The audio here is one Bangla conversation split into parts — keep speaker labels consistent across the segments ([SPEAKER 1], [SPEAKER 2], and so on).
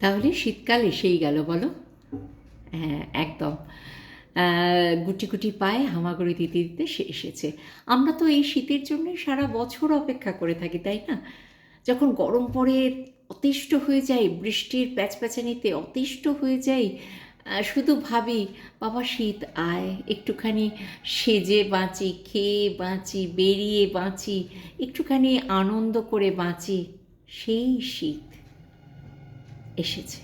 [SPEAKER 1] তাহলে শীতকাল এসেই গেল, বলো? হ্যাঁ একদম। গুটি গুটি পায়ে হামাগুড়ি দিতে দিতে সে এসেছে। আমরা তো এই শীতের জন্যই সারা বছর অপেক্ষা করে থাকি, তাই না? যখন গরম পড়ে, অতিষ্ঠ হয়ে যায় বৃষ্টির প্যাচপ্যাচানিতে অতিষ্ঠ হয়ে যাই শুধু ভাবি, বাবা, শীত, আয়, একটুখানি সেজে বাঁচি, খেয়ে বাঁচি, বেরিয়ে বাঁচি, একটুখানি আনন্দ করে বাঁচি। সেই শীত। এসেছে।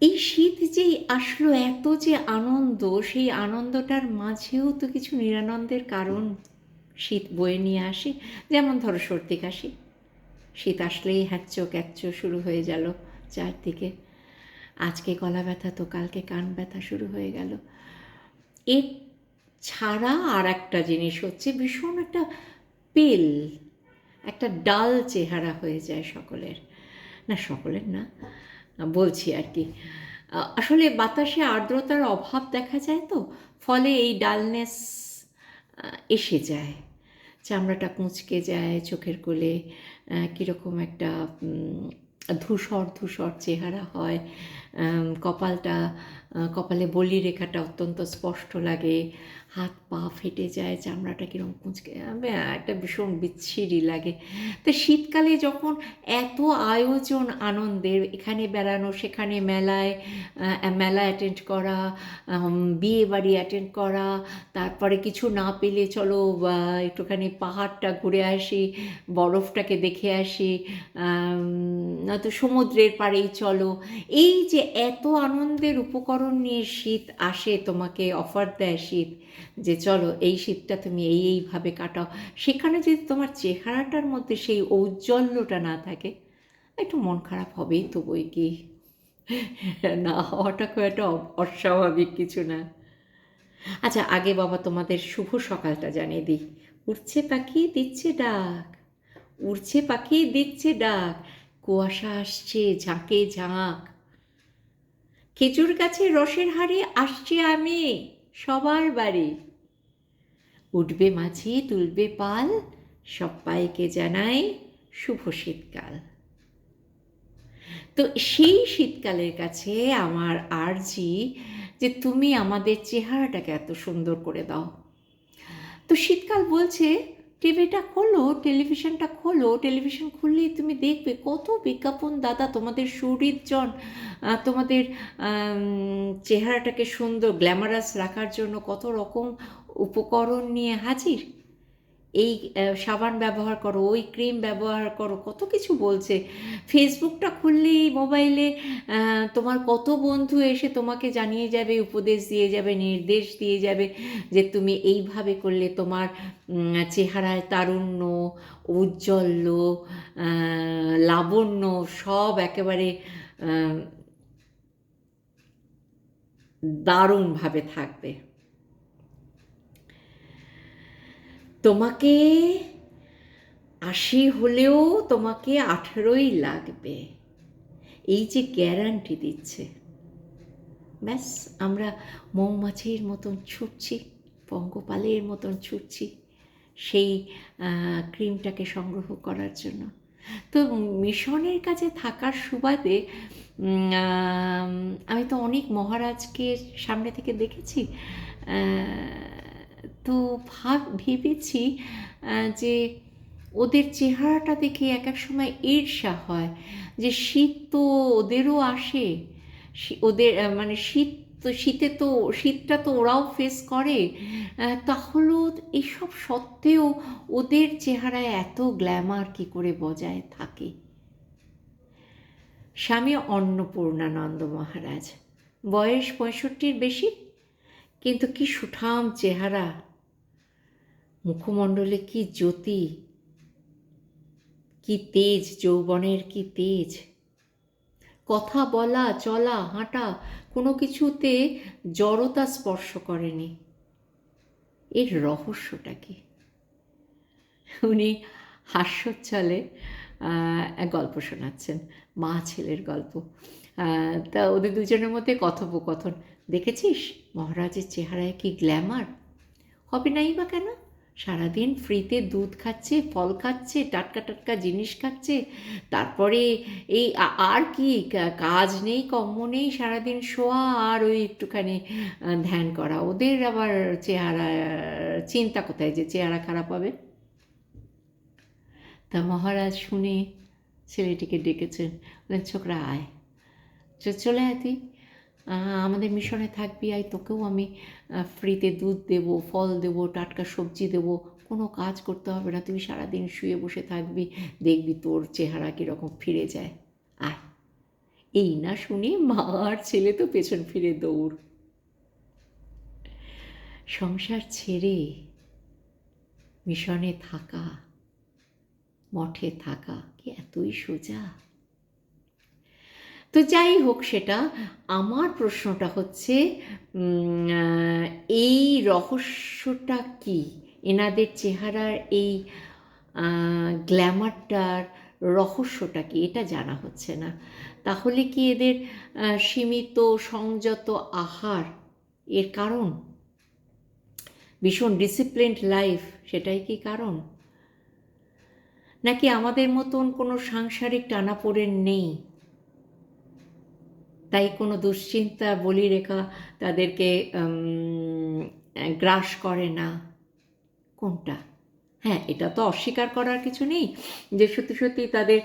[SPEAKER 1] এই শীত যে আসলো, এত যে আনন্দ, সেই আনন্দটার মাঝেও তো কিছু নিরানন্দের কারণ শীত বয়ে নিয়ে আসে। যেমন ধরো, সর্দি কাশি। শীত আসলেই হ্যাচ্চো ক্যাচ্চো শুরু হয়ে গেল চারদিকে। আজকে গলা ব্যথা, তো কালকে কান ব্যথা শুরু হয়ে গেল। এর ছাড়া আর একটা জিনিস হচ্ছে, ভীষণ একটা পেল একটা ডাল চেহারা হয়ে যায় সকলের। না সকলের না, বলছি আর কি। আসলে বাতাসে আর্দ্রতার অভাব দেখা যায় তো, ফলে এই ডালনেস এসে যায়। চামড়াটা কুঁচকে যায় চোখের কোলে কীরকম একটা ধূসর ধূসর চেহারা হয় কপালটা কপালে বলি রেখাটা অত্যন্ত স্পষ্ট লাগে, হাত পা ফেটে যায়, চামড়াটা কীরকম কুঁচকে একটা ভীষণ বিচ্ছিরি লাগে। তো শীতকালে যখন এত আয়োজন আনন্দের এখানে বেড়ানো, সেখানে মেলায় মেলা অ্যাটেন্ড করা বিয়ে বাড়ি অ্যাটেন্ড করা, তারপরে কিছু না পেলে চলো একটুখানি পাহাড়টা ঘুরে আসি, বরফটাকে দেখে আসি নয়তো সমুদ্রের পাড়েই চলো। এই যে এত আনন্দের উপকরণ নিয়ে শীত আসে, তোমাকে অফার দেয় শীত যে চলো এই শীতটা তুমি এই এইভাবে কাটাও। সেখানে যদি তোমার চেহারাটার মধ্যে সেই ঔজ্জ্বল্যটা না থাকে, একটু মন খারাপ হবেই তো বই কি? না হওয়াটা খুব একটা অস্বাভাবিক কিছু না। আচ্ছা আগে বাবা তোমাদের শুভ সকালটা জানিয়ে দিই। উড়ছে পাখি, দিচ্ছে ডাক। উড়ছে পাখি, দিচ্ছে ডাক। কুয়াশা আসছে, ঝাঁকে ঝাঁক। খেজুর গাছে রসের হাড়ি আসছি আমি, সবার বাড়ি। উঠবে মাঝি, তুলবে পাল, সবাইকে জানাই শুভ শীতকাল। তো সেই শীতকালের কাছে আমার আর্জি যে তুমি আমাদের চেহারাটাকে এত সুন্দর করে দাও। তো শীতকাল বলছে টিভিটা খোলো, টেলিভিশনটা খোলো, টেলিভিশন খুললেই তুমি দেখবে কত বিজ্ঞাপন দাদা তোমাদের সুহৃদজন তোমাদের চেহারাটাকে সুন্দর গ্ল্যামারাস রাখার জন্য কত রকম উপকরণ নিয়ে হাজির। এই সাবান ব্যবহার করো ওই ক্রিম ব্যবহার করো কত কিছু বলছে। ফেসবুকটা খুললেই মোবাইলে তোমার কত বন্ধু এসে তোমাকে জানিয়ে যাবে উপদেশ দিয়ে যাবে নির্দেশ দিয়ে যাবে যে তুমি এইভাবে করলে তোমার চেহারায় তারুণ্য ঔজ্জ্বল্য আহ, লাবণ্য সব একেবারে দারুণভাবে থাকবে। তোমাকে আশি হলেও তোমাকে আঠেরোই লাগবে। এই যে গ্যারান্টি দিচ্ছে। ব্যাস, আমরা মৌমাছির মতন ছুটছি, পঙ্গপালের মতন ছুটছি সেই ক্রিমটাকে সংগ্রহ করার জন্য। তো মিশনের কাছে থাকার সুবাদে আমি তো অনেক মহারাজকে সামনে থেকে দেখেছি তো ভাব, ভেবেছি যে ওদের চেহারাটা দেখে এক এক সময় ঈর্ষা হয়, যে শীত তো ওদেরও আসে ওদের মানে শীত তো শীতে তো, শীতটা তো ওরাও ফেস করে তাহলেও এইসব সত্ত্বেও ওদের চেহারায় এত গ্ল্যামার কি করে বজায় থাকে? স্বামী অন্নপূর্ণানন্দ মহারাজ, বয়স পঁয়ষট্টির বেশি? কিন্তু কি সুঠাম চেহারা মুখমণ্ডলে কি জ্যোতি, কি তেজ, যৌবনের কি তেজ? কথা বলা, চলা, হাঁটা কোনো কিছুতে জড়তা স্পর্শ করেনি। এর রহস্যটা কি? উনি হাস্যোচ্ছলে গল্প শোনাচ্ছেন, মা ছেলের গল্প। তা ওদের দুজনের মধ্যে কথোপকথন। দেখেছিস মহারাজের চেহারায় কি গ্ল্যামার হবে নাই বা কেন? সারাদিন ফ্রিতে দুধ খাচ্ছে, ফল খাচ্ছে, টাটকা টাটকা জিনিস খাচ্ছে। তারপরে এই আর কি কাজ নেই, কর্ম নেই, সারাদিন শোয়া আর ওই একটুখানি ধ্যান করা। ওদের আবার চেহারা, চিন্তা কোথায় যে চেহারা খারাপ হবে? তা মহারাজ শুনে ছেলেটিকে ডেকেছেন। ছোকরা, আয়। চলে আয় তুই। আমাদের মিশনে থাকবি আয় তোকেও আমি ফ্রিতে দুধ দেব, ফল দেব, টাটকা সবজি দেব, কোনো কাজ করতে হবে না তুই সারাদিন শুয়ে বসে থাকবি, দেখবি তোর চেহারা কীরকম ফিরে যায়। আয়। এই না শুনে মা আর ছেলে তো পেছন ফিরে দৌড়। সংসার ছেড়ে মিশনে থাকা, মঠে থাকা কি এতই সোজা? তো যাই হোক সেটা, আমার প্রশ্নটা হচ্ছে এই রহস্যটা কি? এনাদের চেহারার এই গ্ল্যামারটার রহস্যটা কি? এটা জানা হচ্ছে না। তাহলে কি এদের সীমিত, সংযত আহার এর কারণ? ভীষণ ডিসিপ্লিনড লাইফ সেটাই কি কারণ? নাকি আমাদের মতন কোনো সাংসারিক টানাপোড়েন নেই? তাই কোনো দুশ্চিন্তা, বলিরেখা তাদেরকে গ্রাস করে না। কোনটা? হ্যাঁ এটা তো অস্বীকার করার কিছু নেই যে সত্যি সত্যি তাদের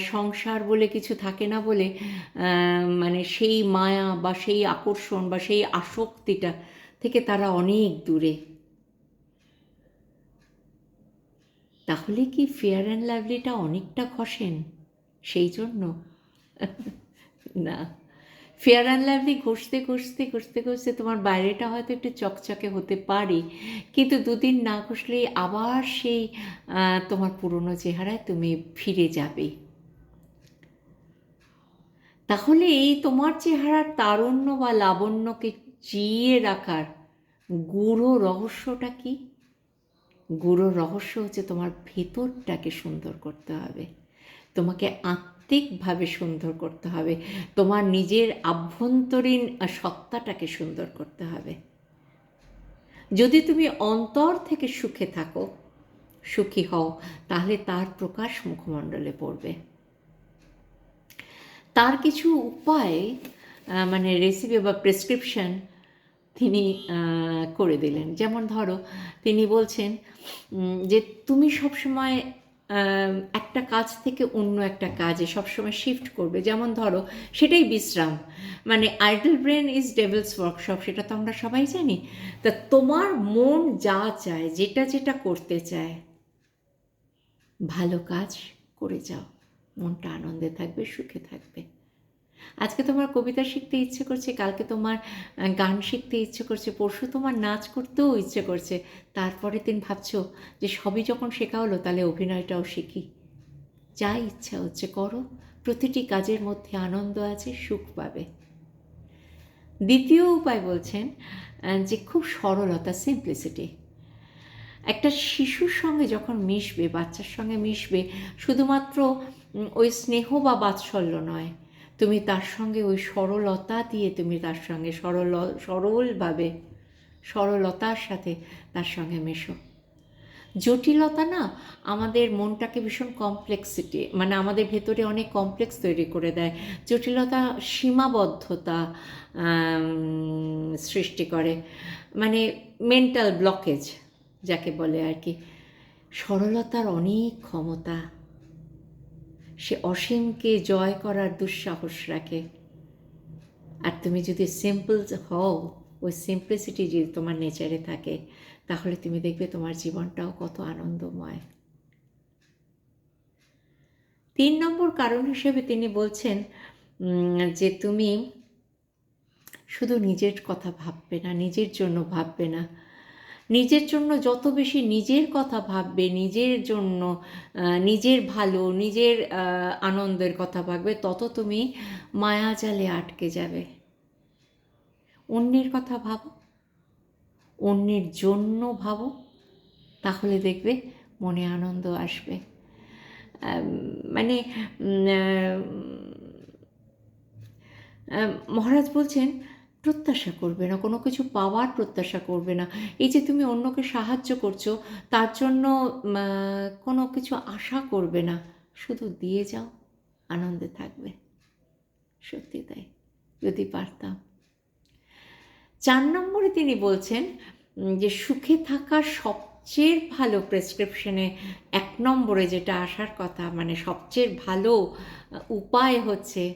[SPEAKER 1] সংসার বলে কিছু থাকে না বলে মানে সেই মায়া বা সেই আকর্ষণ বা সেই আসক্তিটা থেকে তারা অনেক দূরে। তাহলে কি ফেয়ার অ্যান্ড লাভলিটা অনেকটা খসেন? সেই জন্য। না। ফেয়ার অ্যান্ড লাভলি ঘষতে ঘষতে ঘষতে ঘষতে তোমার বাইরেটা হয়তো একটু চকচকে হতে পারে। কিন্তু দুদিন না ঘষলেই আবার সেই তোমার পুরনো চেহারায় তুমি ফিরে যাবে। তাহলে এই তোমার চেহারার তারুণ্য বা লাবণ্যকে জিয়ে রাখার গুঁড়ো রহস্যটা কি? গুঁড়ো রহস্য হচ্ছে তোমার ভেতরটাকে সুন্দর করতে হবে। তোমাকে আত্মিকভাবে সুন্দর করতে হবে। তোমার নিজের আভ্যন্তরীণ সত্তাটাকে সুন্দর করতে হবে। যদি তুমি অন্তর থেকে সুখে থাকো, সুখী হও, তাহলে তার প্রকাশ মুখমণ্ডলে পড়বে। তার কিছু উপায় মানে রেসিপি বা প্রেসক্রিপশন তিনি করে দিলেন। যেমন ধরো, তিনি বলছেন যে তুমি সবসময় একটা কাজ থেকে অন্য একটা কাজে সবসময় শিফট করবে। যেমন ধরো, সেটাই বিশ্রাম। মানে idle brain is devil's workshop সেটা তো আমরা সবাই জানি। তা তোমার মন যা চায়, যেটা যেটা করতে চায়, ভালো কাজ করে যাও। মনটা আনন্দে থাকবে, সুখে থাকবে। আজকে তোমার কবিতা শিখতে ইচ্ছে করছে, কালকে তোমার গান শিখতে ইচ্ছে করছে, পরশু তোমার নাচ করতেও ইচ্ছে করছে। তারপরে দিন ভাবছ যে সবই যখন শেখা হলো তাহলে অভিনয়টাও শিখি। যা ইচ্ছা হচ্ছে করো, প্রতিটি কাজের মধ্যে আনন্দ আছে, সুখ পাবে। দ্বিতীয় উপায় বলছেন যে খুব সরলতা সিম্পলিসিটি একটা শিশুর সঙ্গে যখন মিশবে, বাচ্চার সঙ্গে মিশবে, শুধুমাত্র ওই স্নেহ বা বাৎসল্য নয় তুমি তার সঙ্গে ওই সরলতা দিয়ে তুমি তার সঙ্গে সরল, সরলভাবে, সরলতার সাথে তার সঙ্গে মেশো। জটিলতা না আমাদের মনটাকে ভীষণ কমপ্লেক্সিটি মানে আমাদের ভেতরে অনেক কমপ্লেক্স তৈরি করে দেয়। জটিলতা সীমাবদ্ধতা সৃষ্টি করে। মানে মেন্টাল ব্লকেজ যাকে বলে আর কি। সরলতার অনেক ক্ষমতা সে অসীমকে জয় করার দুঃসাহস রাখে। আর তুমি যদি সিম্পল হও, ওই সিম্পলিসিটি যদি তোমার নেচারে থাকে, তাহলে তুমি দেখবে তোমার জীবনটাও কত আনন্দময়। তিন নম্বর কারণ হিসেবে তিনি বলছেন যে তুমি শুধু নিজের কথা ভাববে না, নিজের জন্য ভাববে না। নিজের জন্য যত বেশি নিজের কথা ভাববে, নিজের জন্য নিজের ভালো, নিজের আনন্দের কথা ভাববে, তত তুমি মায়াজালে আটকে যাবে। অন্যের কথা ভাবো, অন্যের জন্য ভাবো, তাহলে দেখবে মনে আনন্দ আসবে। মানে মহারাজ বলছেন প্রত্যাশা করবে না, কোনো কিছু পাওয়ার প্রত্যাশা করবে না। এই যে তুমি অন্যকে সাহায্য করছ, তার জন্য কোনো কিছু আশা করবে না। শুধু দিয়ে যাও, আনন্দে থাকবে। সত্যি তাই, যদি পারতাম। চার নম্বরে তিনি বলছেন যে সুখে থাকার সবচেয়ে ভালো প্রেসক্রিপশনে এক নম্বরে যেটা আসার কথা মানে সবচেয়ে ভালো, উপায় হচ্ছে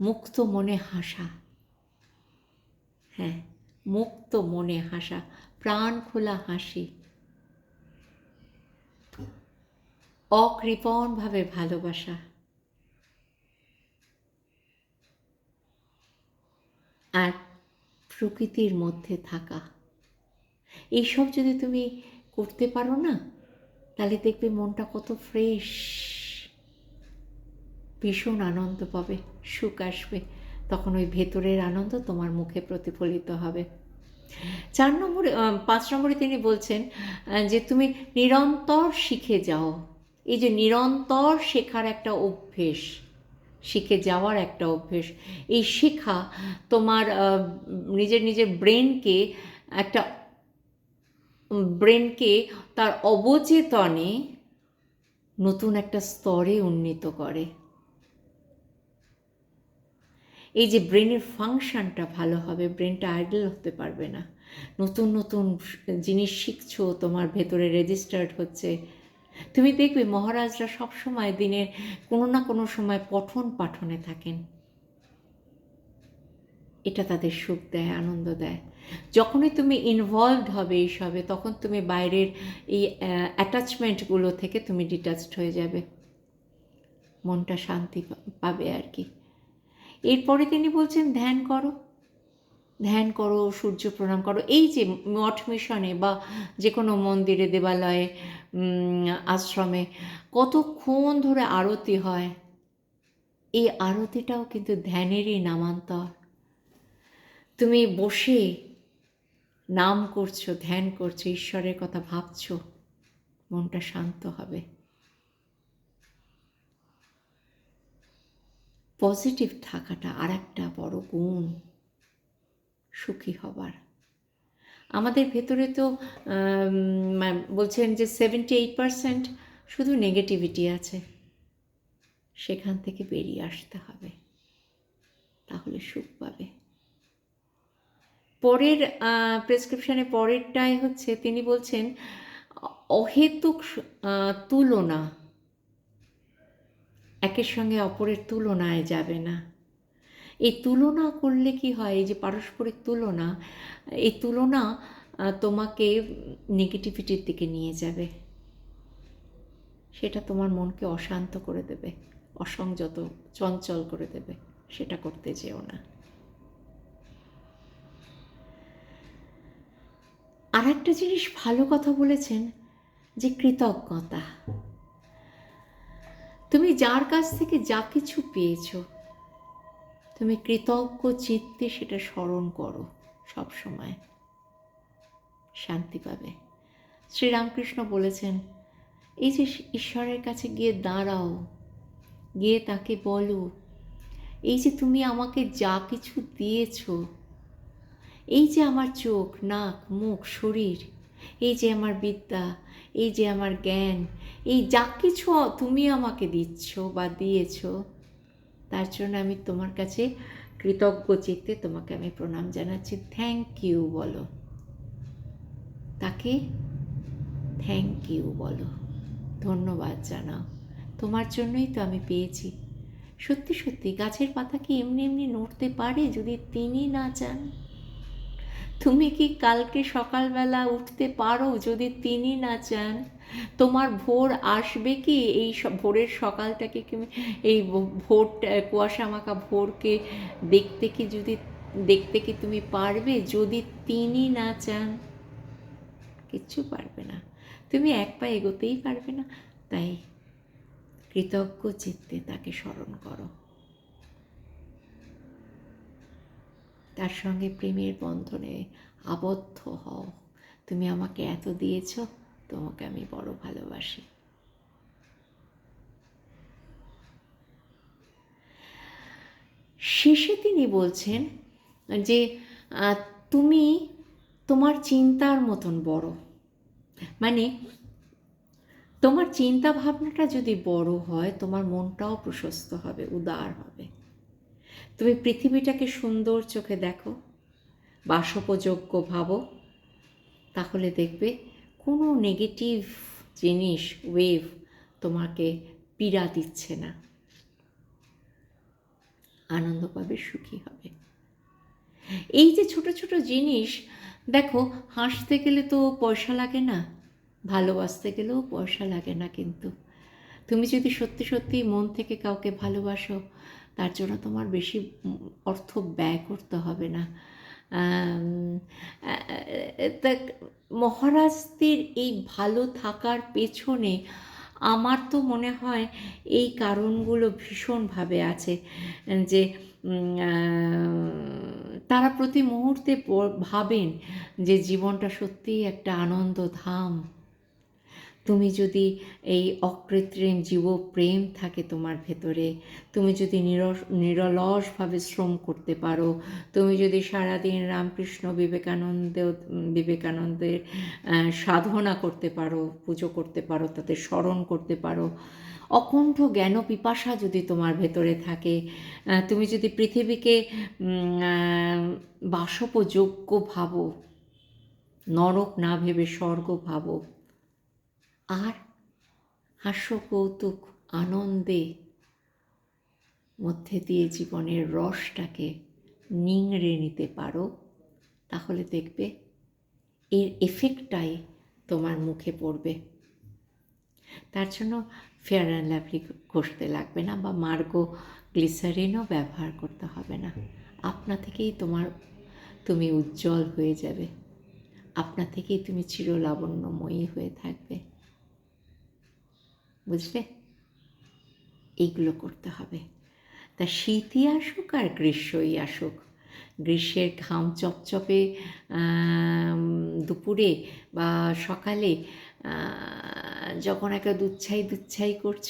[SPEAKER 1] মুক্ত মনে হাসা। হ্যাঁ মুক্ত মনে হাসা, প্রাণ খোলা হাসি। অকৃপণভাবে ভালোবাসা। আর প্রকৃতির মধ্যে থাকা। এইসব যদি তুমি করতে পারো না, তাহলে দেখবে মনটা কত ফ্রেশ ভীষণ আনন্দ পাবে, সুখ আসবে। তখন ওই ভেতরের আনন্দ তোমার মুখে প্রতিফলিত হবে। চার নম্বরে পাঁচ নম্বরে তিনি বলছেন যে তুমি নিরন্তর শিখে যাও। এই যে নিরন্তর শেখার একটা অভ্যেস, শিখে যাওয়ার একটা অভ্যেস, এই শেখা তোমার নিজের নিজের ব্রেনকে একটা, ব্রেনকে তার অবচেতনে নতুন একটা স্তরে উন্নীত করে। এই যে ব্রেনের ফাংশনটা ভালো হবে, ব্রেনটা আইডল হতে পারবে না। নতুন নতুন জিনিস শিখছো, তোমার ভেতরে রেজিস্টার্ড হচ্ছে। তুমি দেখবে মহারাজরা সব সময় দিনের কোনো না কোনো সময় পঠন পাঠনে থাকেন। এটা তাদের সুখ দেয়, আনন্দ দেয়। যখনই তুমি ইনভলভড হবে এইসবে, তখন তুমি বাইরের এই অ্যাটাচমেন্টগুলো থেকে তুমি ডিটাচড হয়ে যাবে। মনটা শান্তি পাবে আর কি। এরপরে তিনি বলছেন, ধ্যান করো। ধ্যান করো, সূর্য প্রণাম করো। এই যে মঠ মিশনে বা যে কোনো মন্দিরে, দেবালয়ে আশ্রমে কতক্ষণ ধরে আরতি হয়, এই আরতিটাও কিন্তু ধ্যানেরই নামান্তর। তুমি বসে নাম করছ, ধ্যান করছ, ঈশ্বরের কথা ভাবছ, মনটা শান্ত হবে। পজিটিভ থাকাটা আর একটা বড় গুণ সুখী হবার। আমাদের ভেতরে তো বলছেন যে সেভেন্টি এইট পারসেন্ট শুধু নেগেটিভিটি আছে। সেখান থেকে বেরিয়ে আসতে হবে। তাহলে সুখ পাবে। পরের প্রেসক্রিপশানে পরেরটাই হচ্ছে, তিনি বলছেন, অহেতুক তুলনা একের সঙ্গে অপরের তুলনায় যাবে না। এই তুলনা করলে কি হয়? এই যে পারস্পরিক তুলনা, এই তুলনা তোমাকে নেগেটিভিটির দিকে নিয়ে যাবে। সেটা তোমার মনকে অশান্ত করে দেবে, অসংযত, চঞ্চল করে দেবে। সেটা করতে যেও না। আর একটা জিনিস ভালো কথা বলেছেন যে কৃতজ্ঞতা। তুমি যার কাছ থেকে যা কিছু পেয়েছ, তুমি কৃতজ্ঞ চিত্তে সেটা স্মরণ করো সব সময়। শান্তি পাবে। শ্রীরামকৃষ্ণ বলেছেন, এই যে ঈশ্বরের কাছে গিয়ে দাঁড়াও, গিয়ে তাকে বলো, এই যে তুমি আমাকে যা কিছু দিয়েছ, এই যে আমার চোখ, নাক, মুখ, শরীর এই যে আমার বিদ্যা, এই যে আমার জ্ঞান, এই যা কিছু তুমি আমাকে দিচ্ছ বা দিয়েছ, তার জন্য আমি তোমার কাছে কৃতজ্ঞ চিত্তে তোমাকে আমি প্রণাম জানাচ্ছি। থ্যাংক ইউ বলো। তাকে থ্যাংক ইউ বলো। ধন্যবাদ জানাও। তোমার জন্যই তো আমি পেয়েছি। সত্যি সত্যি গাছের পাতা কি এমনি এমনি নড়তে পারে যদি তিনি না চান? তুমি কি কালকে সকালবেলা উঠতে পারো যদি তিনি না চান? তোমার ভোর আসবে কি? এই ভোরের সকালটাকে এই ভোর কুয়াশা মাখা ভোরকে দেখতে কি যদি, দেখতে কি তুমি পারবে যদি তিনি না চান? কিচ্ছু পারবে না। তুমি এক পা এগোতেই পারবে না। তাই কৃতজ্ঞ চিত্তে তাকে স্মরণ করো। তার সঙ্গে প্রেমের বন্ধনে আবদ্ধ হও। তুমি আমাকে এত দিয়েছ, তোমাকে আমি বড় ভালোবাসি। শেষে তিনি বলছেন যে তুমি তোমার চিন্তার মতন বড়। মানে তোমার চিন্তা ভাবনাটা যদি বড় হয়, তোমার মনটাও প্রশস্ত হবে, উদার হবে। তুমি পৃথিবীটাকে সুন্দর চোখে দেখো, বাসোপযোগ্য ভাবো, তাহলে দেখবে কোনো নেগেটিভ জিনিস ওয়েভ তোমাকে পীড়া দিচ্ছে না। আনন্দ পাবে, সুখী হবে। এই যে ছোট ছোট জিনিস, দেখো, হাসতে গেলে তো পয়সা লাগে না, ভালোবাসতে গেলেও পয়সা লাগে না কিন্তু। তুমি যদি সত্যি সত্যি মন থেকে কাউকে ভালোবাসো, তার জন্য তোমার বেশি অর্থ ব্যয় করতে হবে না। মহারাজদের এই ভালো থাকার পেছনে আমার তো মনে হয় এই কারণগুলো ভীষণভাবে আছে, যে তারা প্রতি মুহূর্তে ভাবেন যে জীবনটা সত্যিই একটা আনন্দ আনন্দধাম। তুমি যদি এই অকৃত্রিম জীব প্রেম থাকে তোমার ভেতরে, তুমি যদি নিরলসভাবে শ্রম করতে পারো, তুমি যদি সারাদিন রামকৃষ্ণ বিবেকানন্দ বিবেকানন্দের সাধনা করতে পারো, পুজো করতে পারো তাদের স্মরণ করতে পারো, অকুণ্ঠ জ্ঞান পিপাসা যদি তোমার ভেতরে থাকে তুমি যদি পৃথিবীকে বাসোপযোগ্য ভাবো, নরক না ভেবে স্বর্গ ভাবো আর হাস্য কৌতুক আনন্দে মধ্যে দিয়ে জীবনের রসটাকে নিংড়ে নিতে পারো, তাহলে দেখবে এর এফেক্টটাই তোমার মুখে পড়বে। তার জন্য ফেয়ার অ্যান্ড লাভলি ঘষতে লাগবে না বা মার্গো গ্লিসারিনও ব্যবহার করতে হবে না। আপনা থেকেই তোমার তুমি উজ্জ্বল হয়ে যাবে। আপনা থেকেই তুমি চিরলাবণ্যময়ী হয়ে থাকবে। বুঝলে? এইগুলো করতে হবে। তা শীতই আসুক আর গ্রীষ্মই আসুক। গ্রীষ্মের ঘাম চপচপে দুপুরে বা সকালে যখন একটা দুচ্ছাই দুচ্ছাই করছ,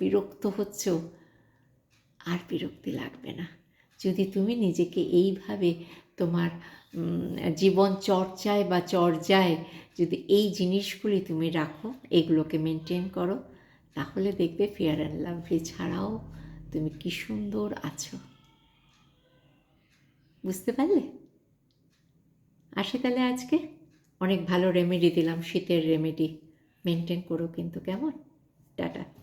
[SPEAKER 1] বিরক্ত হচ্ছ, আর বিরক্তি লাগবে না। যদি তুমি নিজেকে এইভাবে তোমার জীবন চর্চায় বা চর্যায় যদি এই জিনিসগুলি তুমি রাখো, এগুলোকে মেনটেন করো তাহলে দেখবে ফেয়ার অ্যান্ড লাভলি ছাড়াও তুমি কি সুন্দর আছো। বুঝতে পারলে? আসে তাহলে আজকে অনেক ভালো রেমেডি দিলাম, শীতের রেমেডি মেনটেন করো কিন্তু কেমন? টাটা।